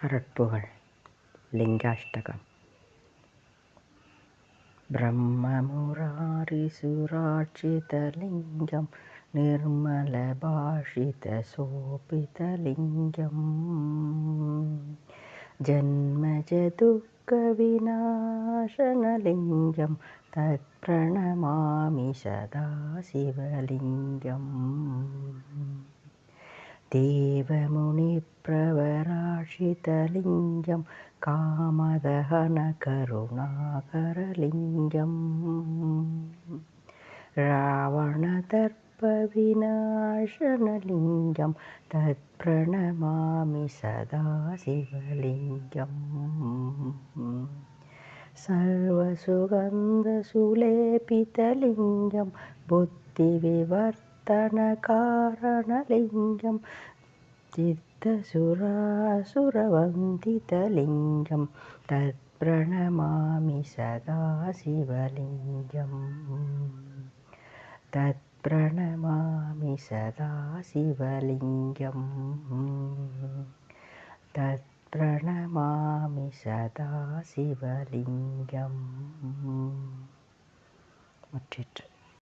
അറട്ടുകൾ ലിംഗാഷ്ടകം ബ്രഹ്മമുരാരിസുരാർച്ചിതലിംഗം നിർമ്മലഭാഷിതശോഭിതലിംഗം ജന്മജദുഃഖവിനാശനലിംഗം തത്പ്രണമാമി സദാശിവലിംഗം देवमुनिप्रवराशितलिङ्गं कामदहनकरुणाकरलिङ्गं रावणदर्पविनाशनलिङ्गं तत्प्रणमामि सदा शिवलिङ्गम् सर्वसुगन्धसुलेपितलिङ्गं बुद्धिविवर् ബുദ്ധിവിവർത്തനകാരണലിംഗം ചിത്തസുരാസുരവന്ദിതലിംഗം. തത്പ്രണമാമി സദാശിവലിംഗം. തത്പ്രണമാമി സദാശിവലിംഗം. തത്പ്രണമാമി സദാശിവലിംഗം. മുറ്റിട്ട്